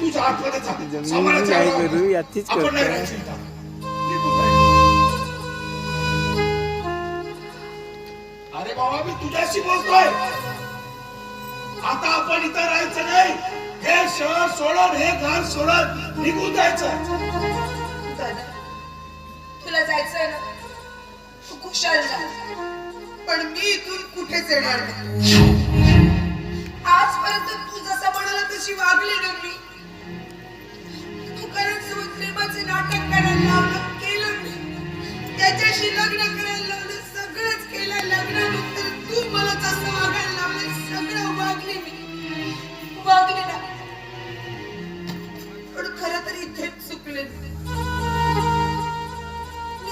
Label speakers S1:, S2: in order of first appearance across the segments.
S1: तुझ्या आतमध्ये जा.
S2: मी
S1: सामानाच्या
S2: काय
S1: आवाजात.
S2: करू? याचीच
S1: आपण नाही
S2: करतो.
S1: राहायची इथं. निघून जायचं. अरे बाबा मी तुझ्याशी बोलतोय आता आपण इथं राहायचं नाही हे शहर सोडून हे घर सोडून निघून जायचं
S3: दादा तुला जायचंय ना तू खुशाल जा पण मी इथून कुठेच येणार नाही आजपर्यंत तू जसा म्हणाला तशी वागली ना मी तू सोबत प्रेमाचे नाटक करायला लावलं केलं मी त्याच्याशी लग्न करायला लावलं सगळंच केलं. लग्नानंतर तू मला तसं वागायला लावलं सगळं वागले मी. वागले ना. पण खरं तर इथेच चुकले मी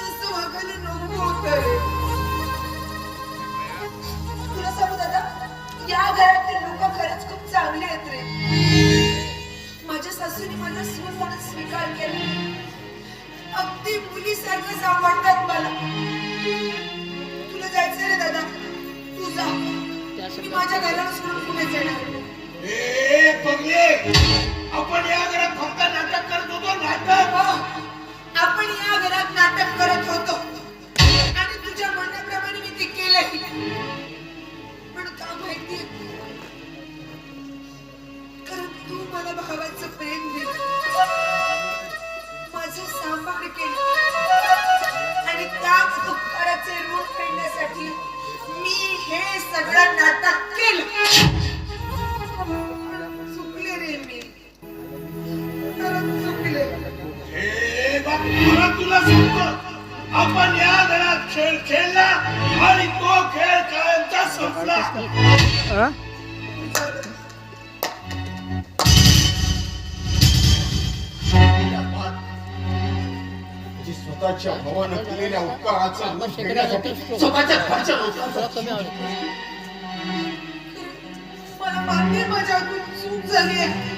S3: असं वागायला नको होतं तुला सांगू दादा या घरातले लोक खरंच खूप चांगले आहेत रे. सासूने माझा सून म्हणून स्वीकार केला. अगदी मुलीसारखं सांभाळतात मला. तुला जायचंय रे दादा. तू जा. मी माझ्या घराला सोडून पुढे नाही.
S1: ए पगले खेळ खेळला आणि तो खेळ कायमचा संपला.
S2: हा?
S4: जी स्वतःच्या भावानं केलेल्या उपकाराचा अंदाज घेण्यासाठी स्वतःच्या घरच्या लोकांचा
S3: मला मान्य आहे माझ्याकडून चूक झाली आहे.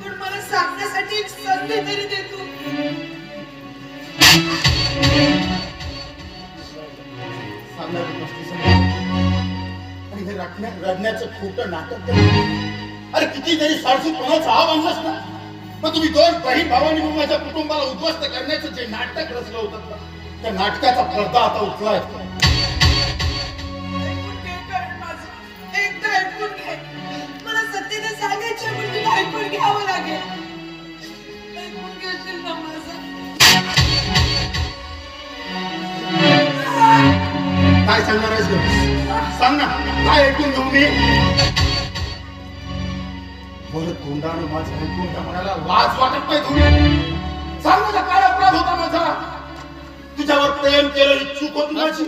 S3: पण मला सांगण्यासाठी एक संधी तरी दे सांगायचं
S4: सांगणारी आणि हे रडण्या रडण्याचं खोटं नाटक अरे किती जरी सारखी कोणाचा हा आणलास ना मग तुम्ही दोन बहीण भावानी मिळून माझ्या कुटुंबाला उद्ध्वस्त करण्याचं जे नाटक रचलं होतं त्या नाटकाचा पडदा आता उठलाय
S3: ऐकून घे कारण ऐकून घ्यावं लागेल ऐकून घेशील ना माझं
S4: काय सांगणार आहेस सांग ना. काय ऐकून घेऊ मी? बर तोंडानं माझं ऐकून त्या मनाला लाज वाटत नाही तुम्ही सांग माझा काय अपराध होता माझा? तुझ्यावर प्रेम केलं ही चूक होती माझी.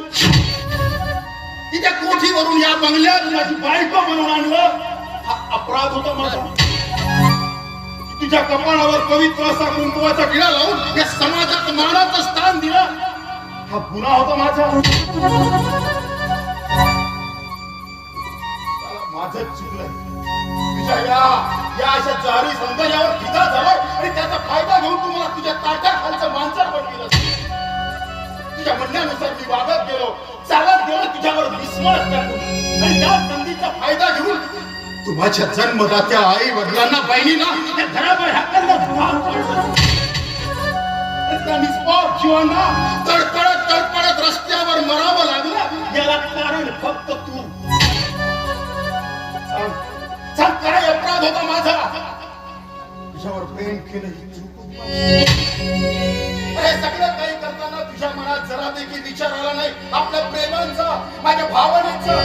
S4: तिच्या कोठीवरून या बंगल्यात माझी बायको म्हणून आणलं? हा अपराध होता माझा. तुझ्या कपाळावर पवित्र असा कुंकुवाचा टिळा लावून या समाजात मानाचं स्थान दिलं. हा गुन्हा होता माझा. साला चुकलं तुझ्या या या अशा जारी सौंदर्यावर झालाय आणि त्याचा फायदा घेऊन तू मला तुझ्या माणसं तुझ्या म्हणण्यानुसार मी वागत गेलो. चालत गेलो तुझ्यावर टाकून आणि त्या संधीचा फायदा घेऊन तू माझ्या जन्मदात्या आई वडिलांना बहिणीला ना घराबाहेर हाकलण्यास त्या निष्पाप जीवांना तडतडत रस्त्यावर मरावं लागलं? याला कारण फक्त तू. सांग काय अपराध होता माझा? तुझ्यावर प्रेम केलं. अरे सगळं काही करताना तुझ्या मनात जरा देखील विचार आला नाही. आपल्या प्रेमांचा माझ्या भावनेचा.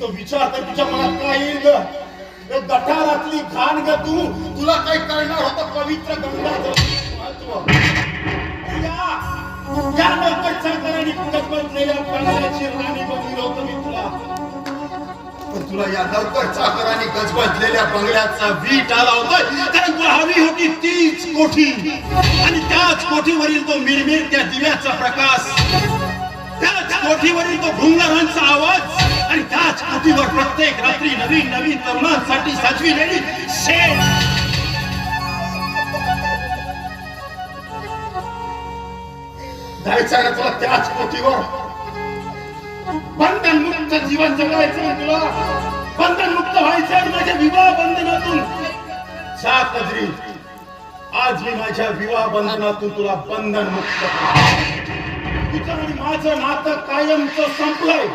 S4: तो विचार तर तुझ्या मनात काय येईल गटारातली घाण ग तू. तुला काय करणार होतं पवित्र गंगाचं महत्त्व या सरकारने राणी बनविलं होतं मी तुला. पण तुला या लवकर चाकराने गजबजलेल्या बंगल्याचा वीट आला होता. कारण तुला हवी होती तीच कोठी. आणि त्याच कोठीवरील तो मिरमिर त्या दिव्याचा प्रकाश. त्याच कोठीवरील तो भुंगारांचा आवाज. आणि त्याच कोठीवर प्रत्येक रात्री नवीन नवीन तरुणांसाठी सजविलेली शेण. जायचं ना तुला त्याच कोठीवर? बंधन मुक्त जीवन जगायचं तुला. बंधन मुक्त व्हायचं माझ्या विवाह बंधनातून. सात नजरी आज मी माझ्या विवाह बंधनातून तुला बंधन मुक्त तुझं आणि माझं नातं कायमच संपलंय.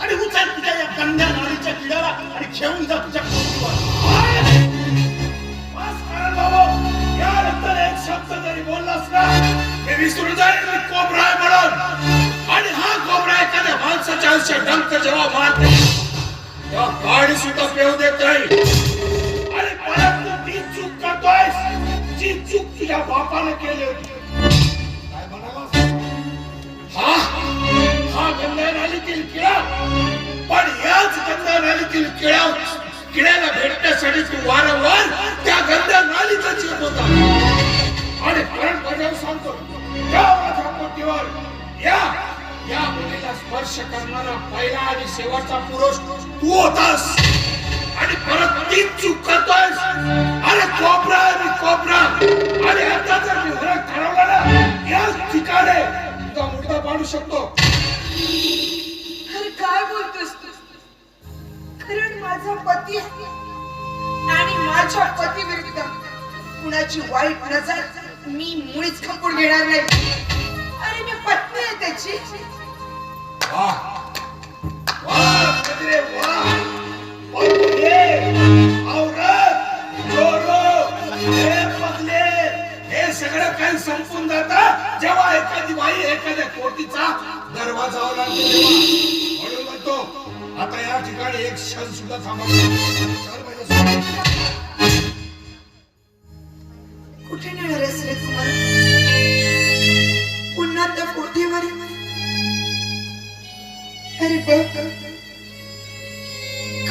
S4: आणि उचल तुझ्या या कन्या नारीच्या किड्याला आणि खेळून जा तुझ्या
S5: शब्द जरी बोललास ना हे विसरून जाईल मी कोबरा आहे म्हणून. आणि हा कोबरा एखाद्या माणसाच्या आयुष्यात डंक जेव्हा मारते? तेव्हा पाणी सुद्धा पेऊ देत नाही. आणि परत तू ती चूक करतोय जी चूक तुझ्या बापाने केली होती. काय हा? हा गंगा नालीतील किडा. पण याच गंगा नालीतील किडा किड्याला भेटण्यासाठी तू वारंवार त्या गंगा नालीचा येत होता. आणि करण बजाव सांगतो. त्या माझ्या पोटीवर या या मुलीला स्पर्श करणारा पहिला आणि शेवटचा पुरुष तू होतास. आणि परत ती चूक करतोय अरे कोपरा आणि कोपरा. आणि आता जर मी फरक ठरवला ना याच ठिकाणी तुझा मुलगा पाडू शकतो.
S3: अरे काय बोलतोस तू? कारण माझा पती आणि माझ्या पती विरुद्ध कुणाची वाईट नजर मी मुळीच खपून घेणार नाही. अरे मी पत्नी आहे त्याची.
S5: हे सगळं काही संपून जातं जेव्हा एखादी बाई एखाद्या कोटीचा दरवाजा म्हणून म्हणतो आता या ठिकाणी एक क्षण सुद्धा थांबा.
S3: कुठे नेणार रे तुम्हाला? पुन्हा त्या कोठेवर अरे बघ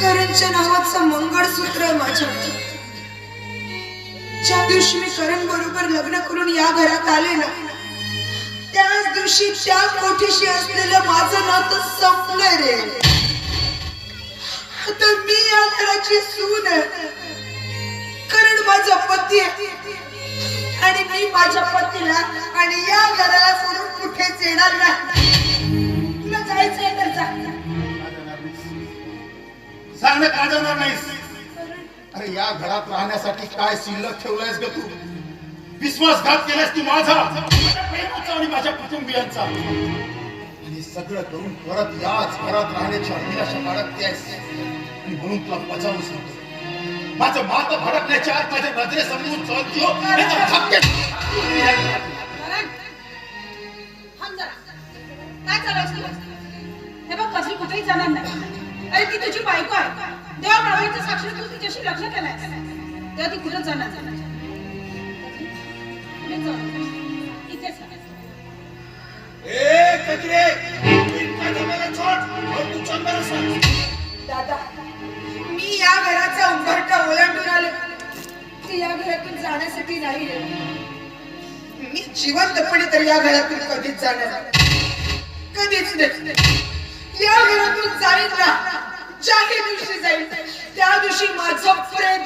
S3: करणच्या नावाचं मंगळसूत्र आहे माझ्या. ज्या दिवशी मी करण बरोबर लग्न करून या घरात आले ना त्याच दिवशी त्या कोठीशी असलेलं माझं नातं संपलंय रे. आता मी या घराची सून आहे. कारण माझा पती आहे. पतीला आणि या घराला सोडून कुठेच येणार नाही. तुला जायचंय तर जा.
S4: सांगणं का जाणार नाहीस. अरे या घरात राहण्यासाठी काय शिल्लक ठेवलायस ग तू? विश्वासघात केलास तू माझा? प्रेमाचा आणि माझ्या कुटुंबियांचा. आणि सगळं करून परत याच घरात राहण्याची अभिलाषा बाळगतेस आणि म्हणून तुला बचावून सांगतो. माझं मात भडकण्याच्या आत माझ्या नजरेसमोरून चलती हो.
S6: काय हे बघ कुठेही जाणार नाही अरे ती तुझी बायको आहे देवा तेव्हा ती कुठं
S3: दादा मी या घराचा उंबरठा ओलांडून आले. ती या घरातून जाण्यासाठी नाही रे मी जिवंतपणे तर या घरातून कधीच जाणार कधीच नाही. या घरातून जाईल ना ज्या दिवशी जाईल त्या दिवशी माझं प्रेम.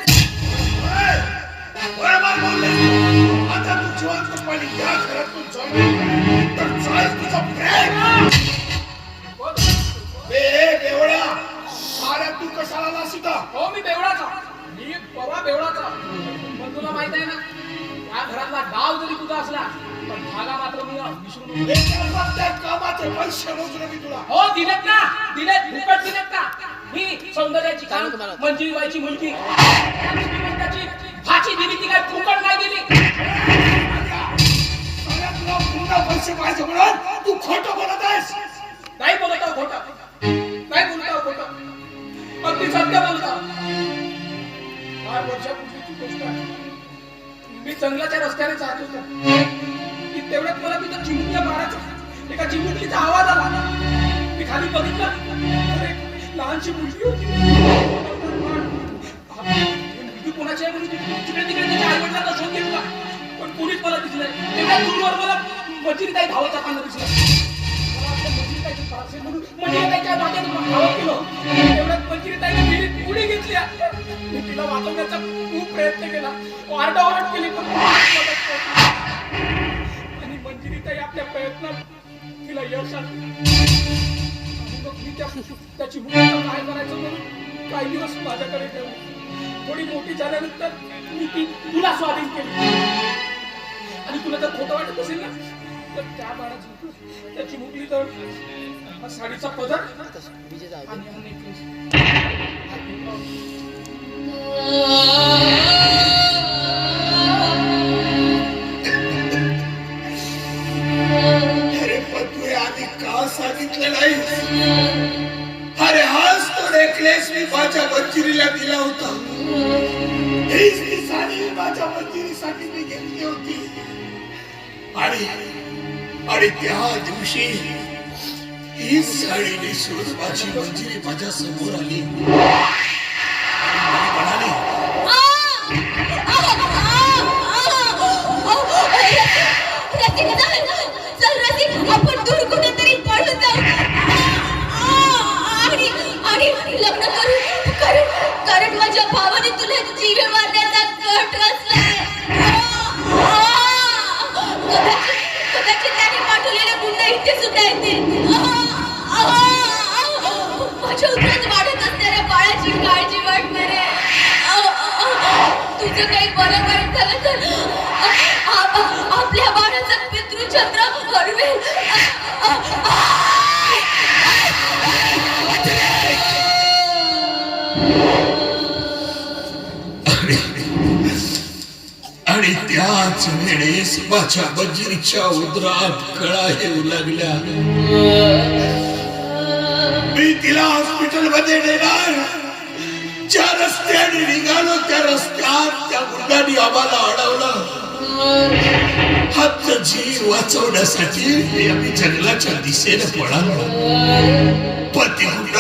S5: आता तू जिवंतपणे या घरातून
S2: जाऊ सौंदर्याची कान मंजिरीबाईची मुलगी. त्या श्रीमंताची भाची दिली ती काय फुकट नाही दिली?
S5: पैसे पाहिजे म्हणून तू खोटं बोलत आहेस.
S2: नाही बोलत आहो खोटं. नाही बोलत आहो खोटं. अगदी सत्य बोलत आठ वर्षापूर्वीची गोष्ट मी जंगलाच्या रस्त्याने जात होतो. की तेवढ्यात मला तिथं चिमुकल्या मारायचा. एका चिमुकलीचा आवाज आला. मी खाली बघितलं. लहानशी मुलगी होती. मुलगी कोणाची आहे तिकडे तिकडे त्याच्या आई वडिलांना शोध घेतला. पण कोणीच मला दिसलं नाही. तेवढ्या दूरवर मला मजिरी ताई धावत जाताना दिसलं मंजिरीताईच्या नात्यात धावत गेलो. तेवढ्यात मंजिरीताईने विहिरीत उडी घेतली. मी तिला वाचवण्याचा खूप प्रयत्न केला. आरडाओरड केली पण. आणि मंजिरीताई आपल्या प्रयत्नात तिला यश आलं.
S5: त्या त्याची भूमिका काय करायचं म्हणून काही दिवस माझ्याकडे ठेवली थोडी मोठी झाल्यानंतर मी ती तुला स्वाधीन केली. आणि तुला जर खोटं वाटत असेल ना तर त्या बाळाची त्याची मुलगी तर हा साडीचा पदर आणि हा.
S1: का नाही अरे हाच तो नेकलेस मी माझ्या मंजिरीला दिला होता. हीच ती साडी माझ्या मंजिरीसाठी मी घेतली होती. आणि आणि त्या दिवशी हीच साडी नेसून माझी मंजिरी माझ्यासमोर आली. मंजिरीच्या उदरात कळा येऊ लागल्या. मी तिला हॉस्पिटलमध्ये नेणार. ज्या रस्त्याने निघालो त्या रस्त्यात त्या गुंडांनी आम्हाला अडवलं. हात जीव वाचवण्यासाठी मी आम्ही जंगलाच्या दिशेने पळालो. पती ती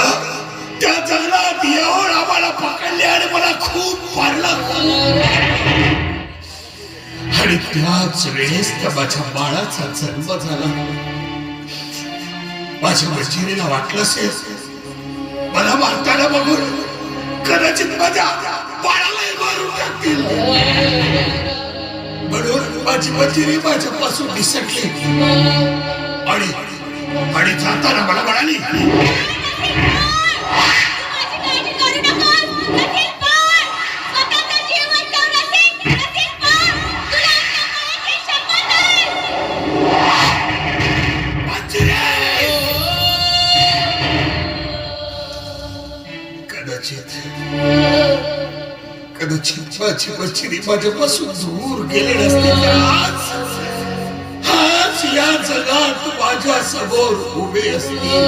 S1: त्या जंगलात येऊन आम्हाला पकडले आणि मला खूप मारला. आणि त्याच वेळेस त्या माझ्या बाळाचा जन्म झाला. माझ्या मजिरीला वाटलं असेल मला मारताना बघून कदाचित माझ्या बाळालाही मारून टाकतील. म्हणून माझी मजिरी माझ्यापासून निसटली आणि आणि जाताना मला म्हणाली
S7: माझी
S1: मंजिरी माझ्यापासून दूर गेले नसते आज. आज या जगात माझ्यासमोर उभे असते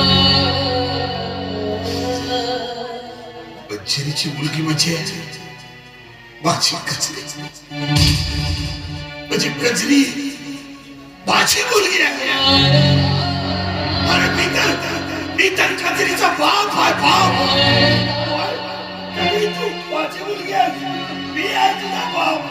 S1: मच्छरीची मुलगी म्हणजे माझी कचरी म्हणजे कचरी माझी मुलगी आहे. अरे मी तर मी तर कचरीचा बाप आहे बाप. तू माझी मुलगी आहे. मी आहे तुझा बाप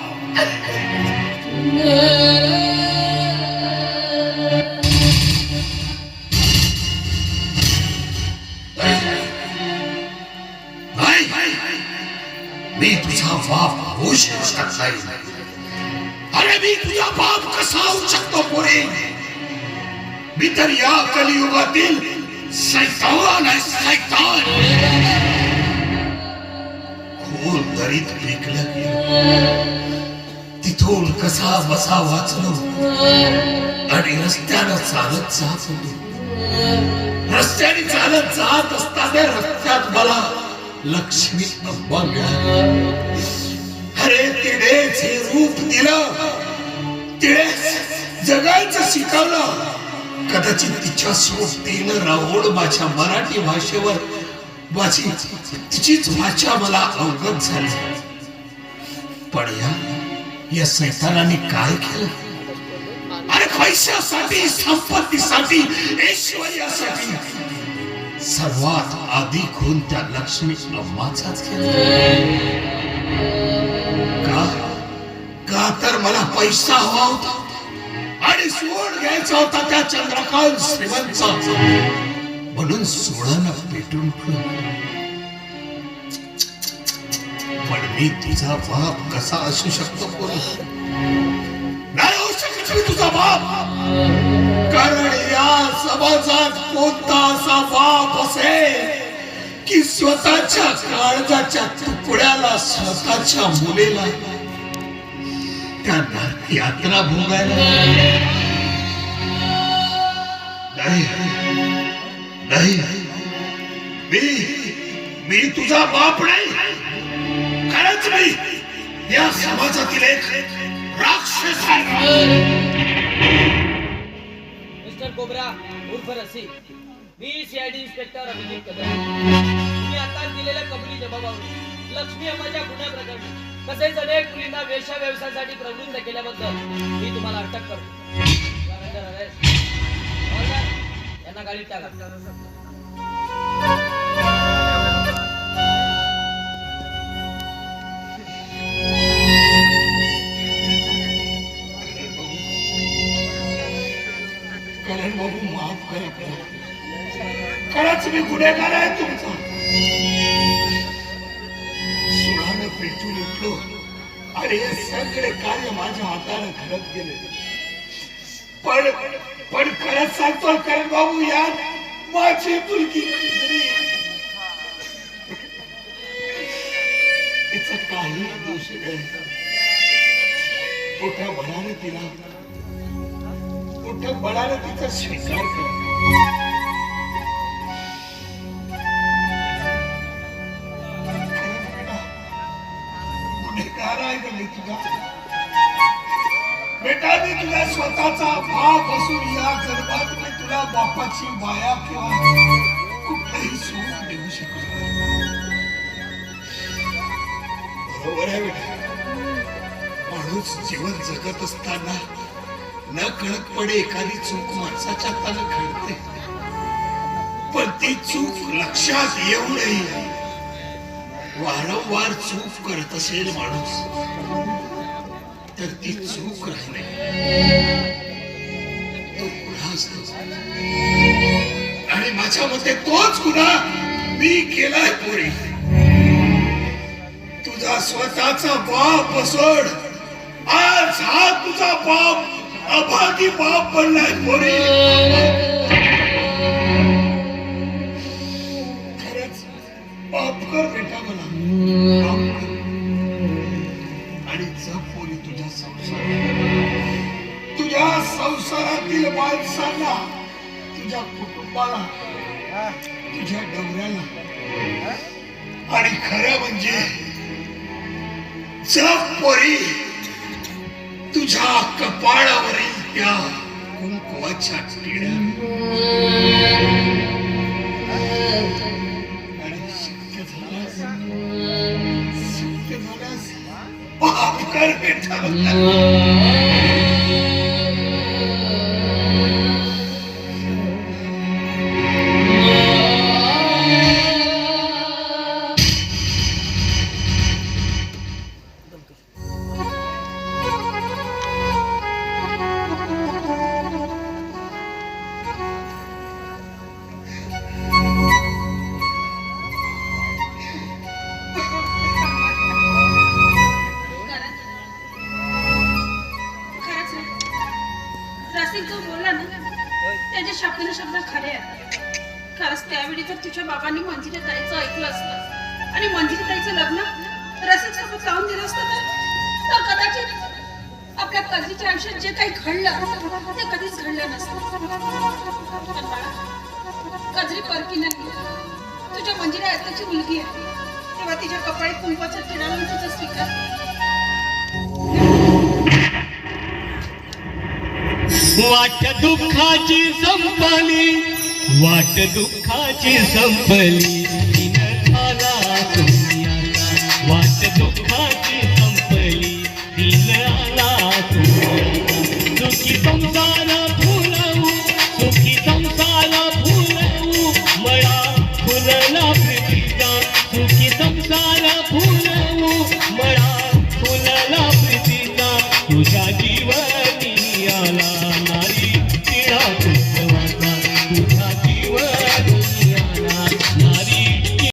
S1: नाही मी तुझा बाप होऊ शकत नाही अरे मी तुझा बाप कसा होऊ शकतो पुढे मी तर या कलियुगातील सैतान आहे सैतान खोल दरीत फेकलं गेलं. तिथून कसा बसा वाचलो. आणि रस्त्यानं चालत जात होतो. रस्त्याने चालत जात असताना रस्त्यात मला लक्ष्मी अब्बा मिळाली. अरे तिनेच हे रूप दिलं तिने जगायचं शिकवलं. कदाचित तिच्या सोबतीनं राहुल माझ्या मराठी भाषेवर माझी तिचीच भाषा मला अवगत झाली. पण या या सैतानाने काय केलं? अरे पैशासाठी संपत्तीसाठी ऐश्वर्यासाठी. सर्वात आधी खून त्या लक्ष्मी अम्माचाच केला. का? का तर मला पैसा हवा होता? आणि सोड घ्यायचा होता त्या चंद्रकांत श्रीमंतचा. म्हणून सोळानं पेटून ठेवलं. पण मी तुझा बाप कसा असू शकतो कोणी? नाही होऊ शकत मी तुझा बाप. कारण या समाजात कोणता असा बाप असेल स्वतःच्या काळजाच्या तुकड्याला स्वतःच्या मुलीला त्यांना यात्रा भोगायला? नाही. नाही. मी मी तुझा बाप नाही. खरंच नाही या समाजातील एक राक्षस
S8: मिस्टर कोबरा उर्फ रसी मी सीआयडी इन्स्पेक्टर अभिजित कदम तुम्ही आता दिलेल्या कबुली जबाबावर लक्ष्मी अम्माच्या गुन्ह्या प्रकरणी तसेच अनेक मुलींना वेश्या व्यवसायासाठी प्रवृत्त केल्याबद्दल मी तुम्हाला अटक करतो. You are यांना टाका.
S1: करण बाबू माफ करा करा. खरंच मी गुन्हेगार आहे तुमचा. सुरानं पेटून उठलो. आणि हे सगळे कार्य माझ्या हाताने घडत गेले. पण पण खरंच सांगतो करण बाबू यात माझी मुलगी काही दोष मोठ्या बळाने तिला? मोठ्या बळाने तिचा स्वीकार केला तुझा बेटा मी तुझ्या स्वतःचा बाप असून या जन्मात मी तुला बापाची माया किंवा कुठलंही सुख देऊ शकतो माणूस जीवन जगत असताना न कळकपणे एखादी चूक माणसाच्या हाताने घडते. पण ती चूक लक्षात येऊ नये वारंवार चूक करत असेल माणूस तर ती चूक राहिली तो गुन्हा असतो. आणि माझ्या मते तोच गुन्हा मी केलाय पोरी. स्वतःचा बाप असोड आज हा तुझा बाप अभागी बाप बनलाय पोरी खरंच माफ कर बेटा मला. आणि जप पोरी तुझ्या संसारात तुझ्या संसारातील माणसांना तुझ्या कुटुंबाला तुझ्या डवऱ्याला आणि खरं म्हणजे जप तुझ्या कपाळावरील त्या कुंकवाच्या किड्या आणि शक्य झाल्यास शक्य झाल्यास माफ कर बेटा
S2: तिच्या तुझ्या बाबांनी मंजिरी ताईचं ऐकलं असतं. आणि मंजिरी ताईचं लग्न रसिक सोबत लावून दिलं असतं तर? कदाचित आपल्या कधीच्या आयुष्यात जे काही घडलं ते कधीच घडलं नसतं. पण कजरी परकी नाही तुझ्या मंजिरा आत्ताची मुलगी आहे. तेव्हा तिच्या कपाळी कुंकवाचा टिळा लावून तुझा स्वीकार
S9: वाट दुःखाची संपली. वाट दुःखाची संपली. दिन आला वाट दुःखाची संपली. दिन आला तुम्ही